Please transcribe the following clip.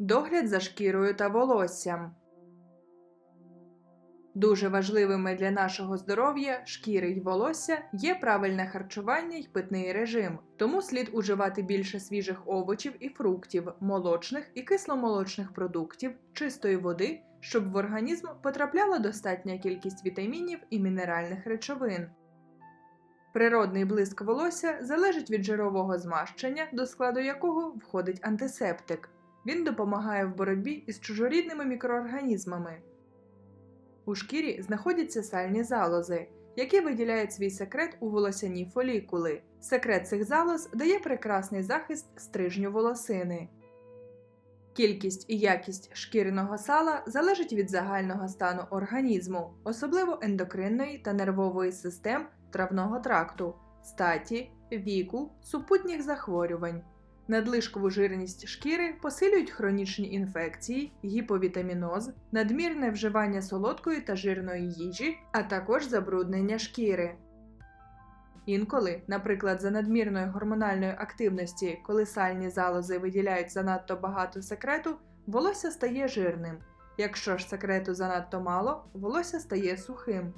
Догляд за шкірою та волоссям. Дуже важливими для нашого здоров'я, шкіри й волосся є правильне харчування й питний режим, тому слід уживати більше свіжих овочів і фруктів, молочних і кисломолочних продуктів, чистої води, щоб в організм потрапляла достатня кількість вітамінів і мінеральних речовин. Природний блиск волосся залежить від жирового змащення, до складу якого входить антисептик. Він допомагає в боротьбі із чужорідними мікроорганізмами. У шкірі знаходяться сальні залози, які виділяють свій секрет у волосяні фолікули. Секрет цих залоз дає прекрасний захист стрижню волосини. Кількість і якість шкіряного сала залежить від загального стану організму, особливо ендокринної та нервової систем травного тракту, статі, віку, супутніх захворювань. Надлишкову жирність шкіри посилюють хронічні інфекції, гіповітаміноз, надмірне вживання солодкої та жирної їжі, а також забруднення шкіри. Інколи, наприклад, за надмірної гормональної активності, коли сальні залози виділяють занадто багато секрету, волосся стає жирним. Якщо ж секрету занадто мало, волосся стає сухим.